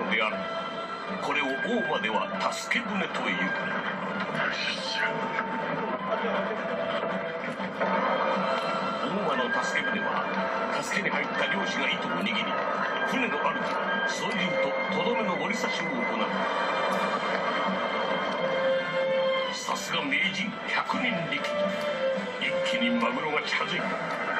のであるこれを大間では助け舟という大間の助け舟は助けに入った漁師が糸を握り船の主が操縦ととどめの折り差しを行うさすが名人百人力一気にマグロが近づいた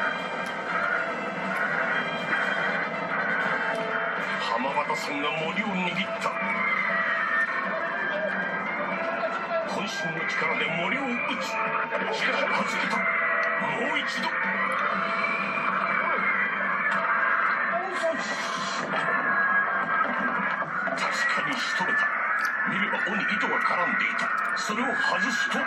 さんが森を握った。渾身の力で森を打つしかし外れた。もう一度。確かに仕留めた。見れば尾に糸が絡んでいた。それを外すと。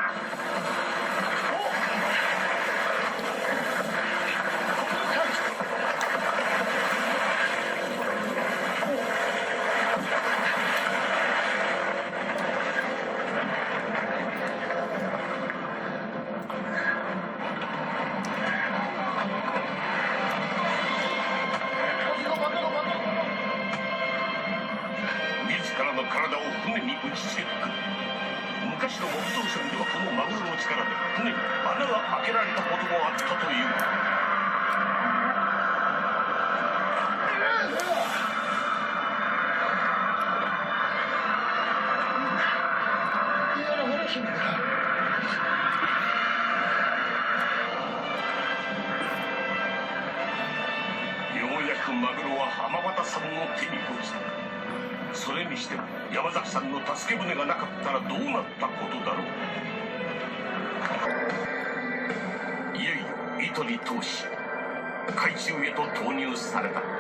ようやくマグロは浜端さんの手に落ちたそれにしても山崎さんの助け舟がなかったらどうなったことだろう。いよいよ糸に通し海中へと投入された。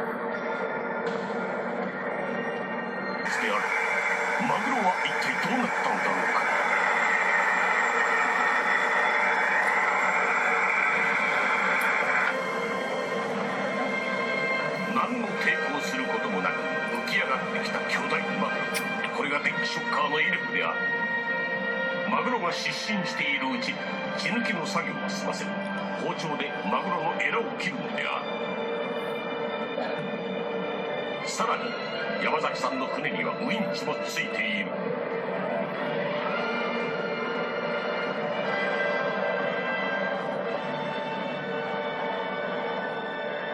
失神しているうちに血抜きの作業は済ませ包丁でマグロのエラを切るのであるさらに山崎さんの船にはウインチもついている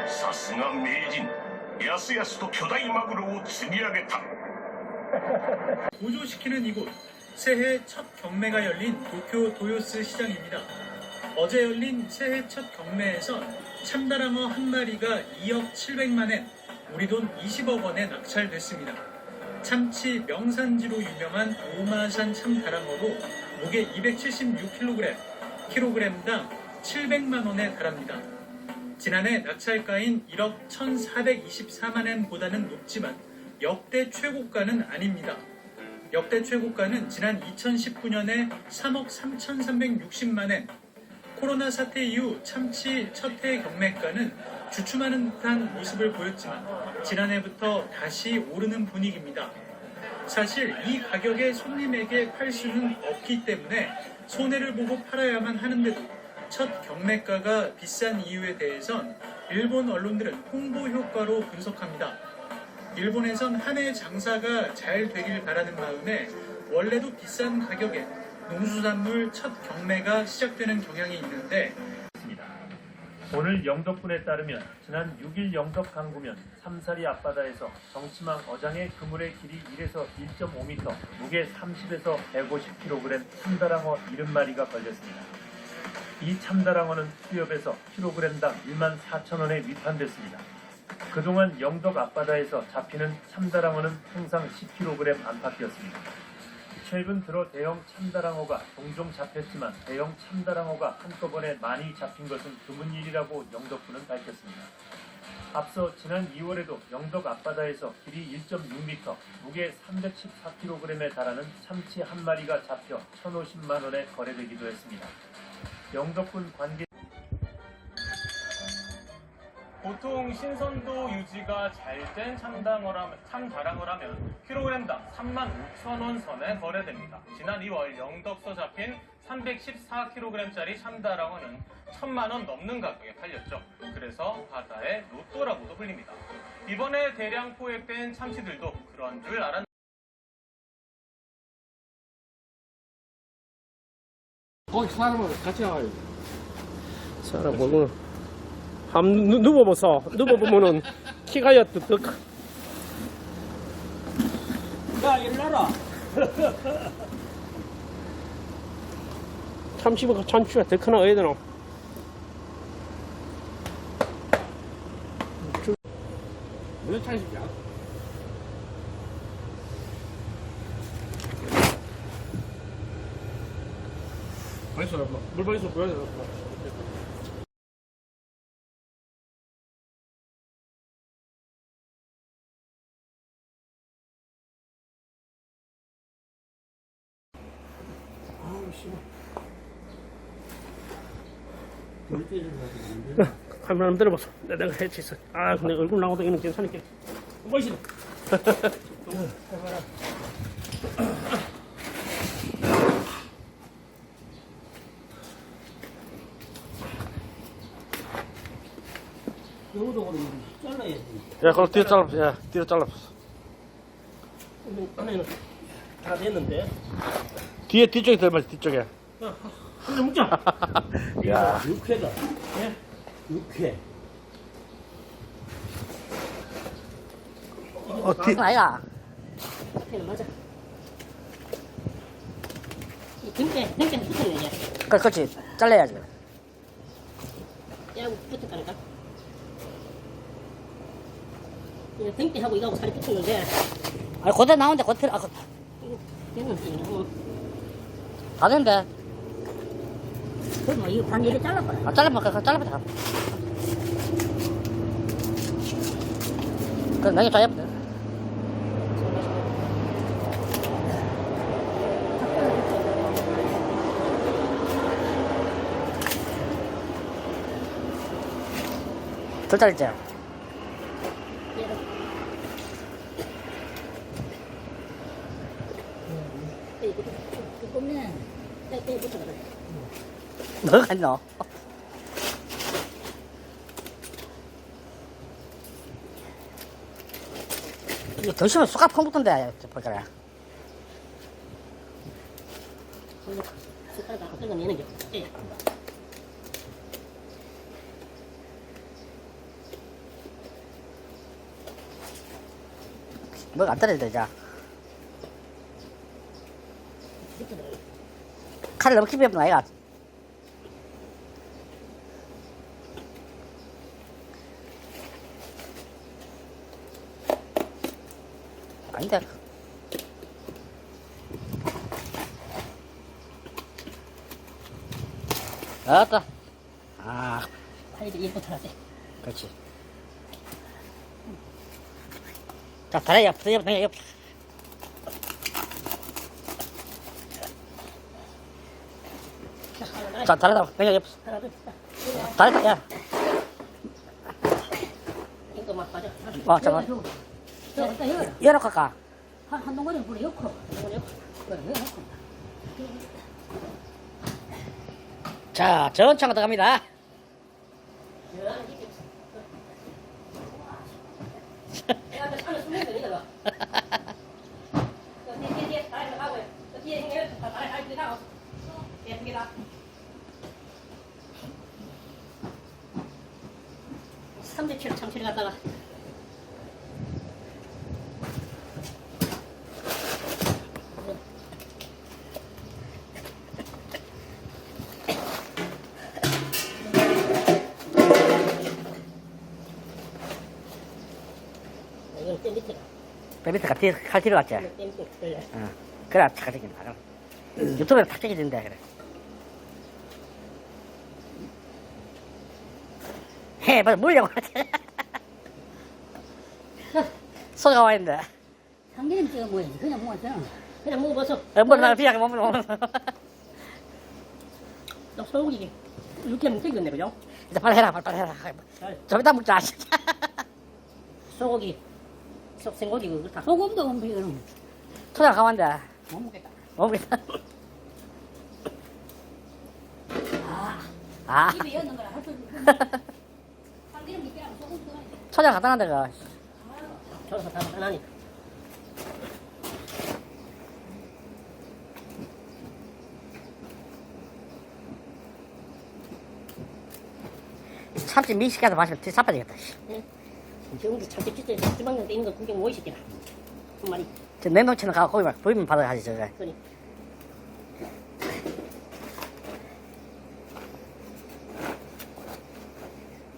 さすが名人やすやすと巨大マグロを釣り上げた 고조시키는 이곳 새해 첫 경매가 열린 도쿄 도요스 시장입니다. 어제 열린 새해 첫 경매에선 참다랑어 한 마리가 2억 700만엔 우리 돈 20억 원에 낙찰됐습니다. 참치 명산지로 유명한 오마산 참다랑어로 무게 276kg, 킬로그램당 700만 원에 달합니다. 지난해 낙찰가인 1억 1,424만 엔보다는 높지만 역대 최고가는 아닙니다. 역대 최고가는 지난 2019년에 3억 3,360만엔, 코로나 사태 이후 참치 첫해 경매가는 주춤하는 듯한 모습을 보였지만 지난해부터 다시 오르는 분위기입니다. 사실 이 가격에 손님에게 팔 수는 없기 때문에 손해를 보고 팔아야만 하는데도 첫 경매가가 비싼 이유에 대해선 일본 언론들은 홍보 효과로 분석합니다. 일본에선 한 해 장사가 잘 되길 바라는 마음에 원래도 비싼 가격에 농수산물 첫 경매가 시작되는 경향이 있는데. 오늘 영덕군에 따르면 지난 6일 영덕 강구면 삼사리 앞바다에서 정치망 어장의 그물의 길이 1에서 1.5m, 무게 30에서 150kg 참다랑어 70마리가 걸렸습니다. 이 참다랑어는 수협에서 킬로그램당 1만 4천 원에 위판됐습니다. 그동안 영덕 앞바다에서 잡히는 참다랑어는 항상 10kg 안팎이었습니다. 최근 들어 대형 참다랑어가 종종 잡혔지만 대형 참다랑어가 한꺼번에 많이 잡힌 것은 드문 일이라고 영덕군은 밝혔습니다. 앞서 지난 2월에도 영덕 앞바다에서 길이 1.6m, 무게 314kg에 달하는 참치 한 마리가 잡혀 1,050만 원에 거래되기도 했습니다. 영덕군 관계 보통 신선도 유지가 잘 된 참다랑을 하면 킬로그램당 3만 5천 원 선에 거래됩니다. 지난 2월 영덕서 잡힌 314kg짜리 참다랑어는 천만 원 넘는 가격에 팔렸죠. 그래서 바다의 로또라고도 불립니다. 이번에 대량 포획된 참치들도 그런 줄 알았. 거기 사람을 같이 나가요. 사람 보면 한 누- 누워보소. 누워보면은 키가 크. 야, 일나라. 참치가 참치가 더 크나 어야 되나? 몇 차례씩이야? 맛있어, 물 맛있어 보여야 되 카메라 한번 들어봤어. 내가 해치 있어. 아, 근데 얼굴 나오도 이는 괜찮을게. 멋있어. 야, 그럼 뒤로 잘라. 야, 뒤로 잘라. 안에는 다 됐는데. 뒤에 뒤쪽에 더 말지 뒤쪽에. 한대 먹자. 야, 육회다. 예? 육회. 어, 뒤, 아이가. 그래, 맞아. 등대, 등대 붙어야 돼. 그, 그렇지. 잘라야지. 야, 붙었다니까. 이거 등대하고 이거하고 살이 붙었는데. 아니, 고대 나오는데, 고대, 아, 고- 됐는지, 어. 다 됐는데. 뭐, 이거 반 이렇게 잘라버려. 아, 잘라버려, 잘라버려. 그럼 나게 잘라버려. 덜 자르지? 너? 갔노? 이거 더 심하면 쑥갓 펑붙던데 볼까라 숟가락 안 끊어내는 게 뭐가 안 떨어져 자 칼을 너무 깊이 없나 아이가 아닌데 알았다 아 팔이 이렇게 들어가지 그렇지 자, 다리 옆, 다리 옆, 다리 옆. 자, 다리 다, 다 열어 갈까? 한, 한 동거리 물에 넣고. 자, 전창 들어갑니다. 삼대칠 참치를 갖다가 뒤에 칼 뒤로 갔지? 때 밑에 그래 응 그래 착 생긴다 그럼 유튜브에 탁 찍게 된다 그래 해 빨리 물려고 하지 소가 와 있는데 참기름 찍어 먹어야지. 그냥 먹었잖아. 그냥 먹어봐서 얼마나 비하게 먹으면 또 소고기. 이렇게 하면 되겠네, 그죠? 이제 빨리 해라, 빨리 해라. 좀 이따 먹자. 소고기, 속 생고기 그거 다 소금도 없는 이거는 초장 가만데. 못 먹겠다. 먹겠다. 아, 집에 였는 거라 할수 없는 참기름 밑에 하면 소금 들어가야 돼. 초장 갖다 놨다, 그. 저기서 다 떠나니까. 참치 미식해서 마시면 뒤 사빠지겠다. 씨. 지금도 참치 진짜 주방에 있는 거 구경 뭐 있었잖아. 한 마리. 저 냉동치는 가고 거기만 부위만 받아 가지, 저거. 그러니.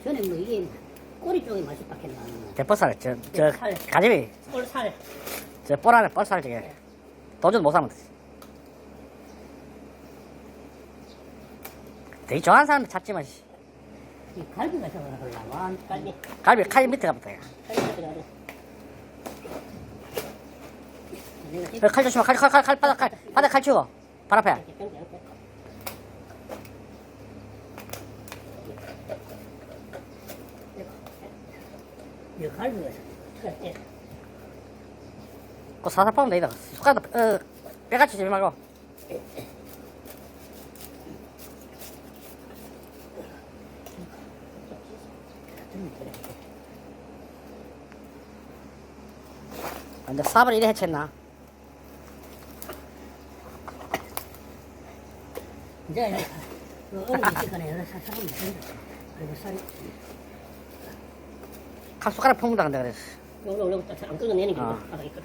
전에 뭐 이게 꼬리 쪽에 맛이 박혔나. 대포살, 저, 저, 살. 가지비, 꼴살. 저, 볼 안에 볼살 저게. 도전 못 사면 돼. 되게 좋아하는 사람이 찾지만, 씨. 이 갈비가 그러나. 와, 갈비. 갈비 칼 밑에 가면 돼. 갈비 들어가야 어, 칼 조심해, 칼, 칼, 칼, 칼, 바닥, 칼, 바닥 칼 치워. 발 앞에. 이렇게 땡겨, 이렇게. 이 갈비가 저거. 그 뽑으면 되겠다. 숟가락, 어, 빼같이 주지 말고. 근데 삽을 이래 해쳤나? 이제 그 어머니 시간에 여러 살 사람이 된다. 그리고 살칼 숟가락 근데 그랬어. 요거 요거 딱안 끓여내는 게 아. 바닥에 끓여.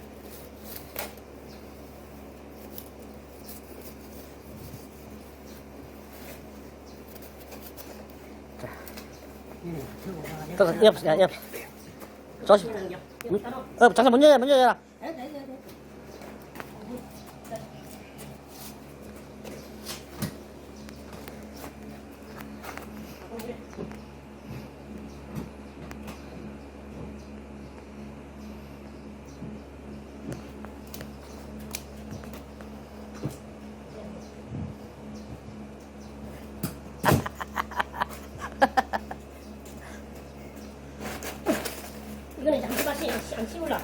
또 옆, 야, 옆. 따로. 어, 잠깐 문 열어, 문 열어. 돼, 돼, 돼, 돼. 이거는 이제 한 맛이 안 씹을라.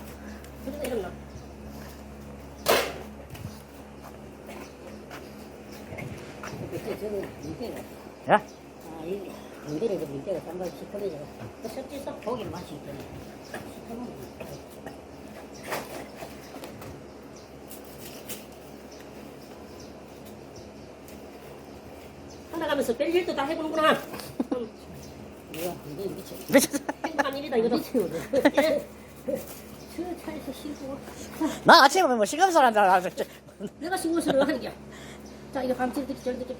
밑에가 야? 아, 이 강대로 그 밑에가 쌈밥 시커매져. 그 섭지석 고기 맛이 있더니. 시커매져. 하나 가면서 뺄 일도 다 해보는구나. 음, 이게 미쳐. 미쳤어. 행복한 일이다 이거도. 저 싣고 나 아침에 뭐 시금살 한줄 알았지. 내가 신고서를 하는 게. 자 이거 감칠 때 저럴 때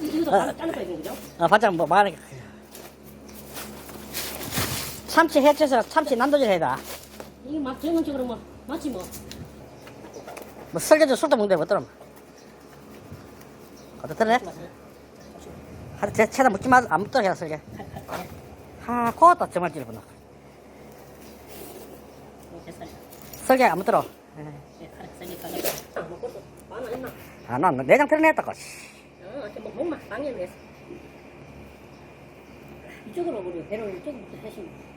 이거도 다 잘라봐야 되는 거죠? 어, 반장 뭐 많으니까. 참치 해쳐서 참치 난도질 해다. 이게 막 전문적으로 뭐 맞지 뭐. 뭐 설계도 술도 먹는데 못 들어. 어떻더래? 하루 제 채다 묻지 마, 안 묻도록 해라 설계. 하, 코도 정말 찌르구나. 됐어. 설계 안 칼. 아, 난 내장. 어, 이렇게 뭐 목만 방해를 했어. 이쪽으로 우리 배를 이쪽부터 해시면.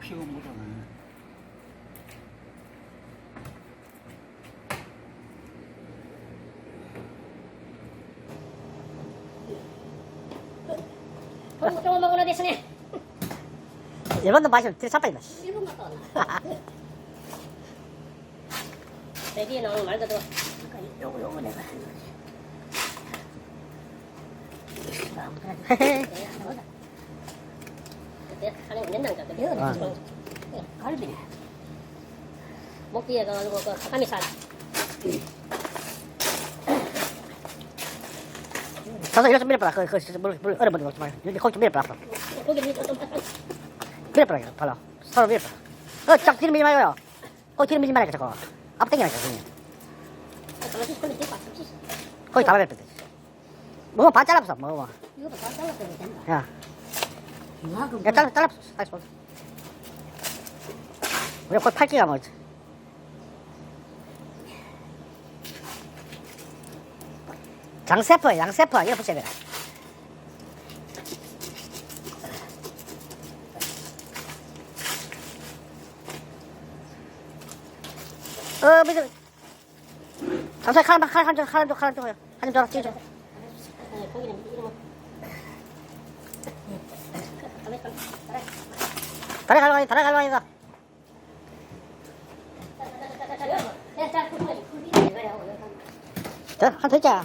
피가 묻어나. 어, 조금 먹으나 됐으네. 일본도 마시면 뒤에 자빠진다. 씨. 일본 갔다 왔네. 배기에 나오는 말 그대로. 요거 요거 내가 한 거지. 헤헤. 그때 하는 거 맨날 가거든. 이거는 아. 지금 갈비네. 목 뒤에 가가지고 그 가미살. 저도 이거 좀 밀어봐라. 그, 그, 그, 물, 물, 얼어 버리고 좀 말고. 여기 거기 좀 밀어봐라. 거기 밑에 좀 딱. 밀어버려 이거 발로. 서로 밀어 어짝 뒤로 밀지 말고 어 뒤로 밀지 말아요 자꾸 앞 당기라니까 그냥 거의 다 발랐대 뭐가 반 잘라봤어 뭐가 이것도 뭐. 반 잘랐어 야야 야, 잘라, 잘라, 잘라. 뭐. 우리 거의 8기가 먹었지. 장세포, 양세포, 이렇게 붙여야 되나? 어, 미들. 잠시 칼, 칼, 칼, 좀, 칼, 좀, 칼, 좀, 한좀 줘라, 찍어줘. 아, 고기는 이거 다리 갈망이, 다리 갈망이다. 야, 자, 그 뭐야, 그 위에 이거야, 오늘. 자, 한더 있자.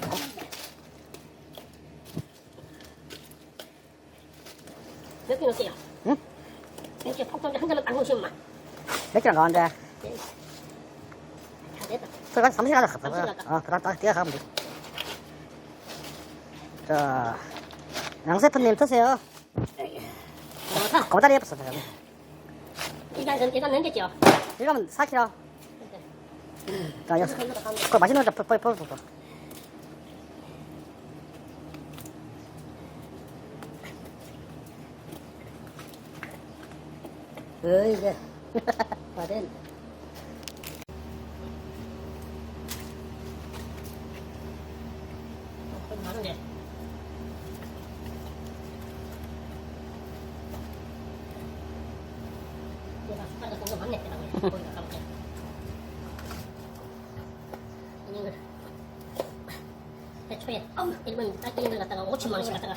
몇개 넣었어요? 응? 이렇게 폭탄 한 잔만 딱 넣으시면 몇개나 가는데. 들어가서 사무실 가자. 사무실 갈까? 어, 들어갔다, 뛰어 가면 돼. 자, 양세프님 드세요. 고다리 예뻤어. 일단, 일단 넘겼죠? 이거면 4kg. 자, 여기서. 그 맛있는 거, 펄, 펄, 펄, 펄. 어, 이제. 다 됐네. 어, 많은데. 내가 숟가락 공부 많네, 거기다 가볼게. 이걸 애초에 일본 딸기를 갖다가 5천만 원씩 갖다가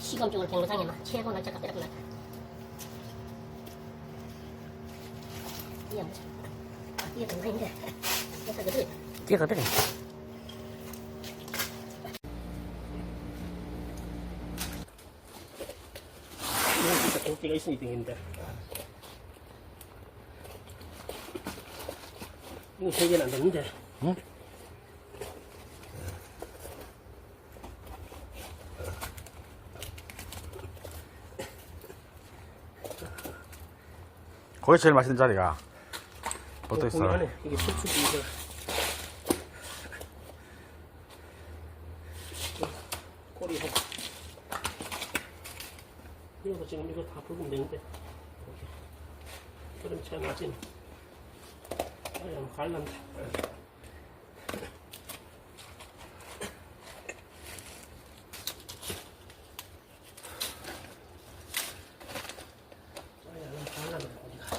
시금쪽을 경상에 막 최고 날짜 갖다 이렇게 놨다. 이게 뭐지? 아, 이게 동상인데. 그래서 그들 뒤에 거들이. 이건 진짜 갱띠가 있으니 되겠는데. 이거 세 개는 안 되는데. 응? 거기 제일 맛있는 자리가 붙어 있어. 안에 이게 수축이 이거. 꼬리 하고. 이거 지금 이거 다 붉으면 되는데. 그럼 잘 맞지. 아니, 갈란다. 아니, 한번 갈란다, 어디가.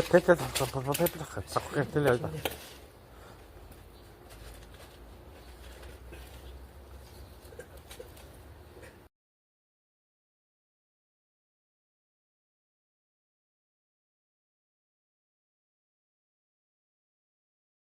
됐, 됐, 됐, 됐, 됐, 됐, 됐, 됐, 됐, 됐, 됐,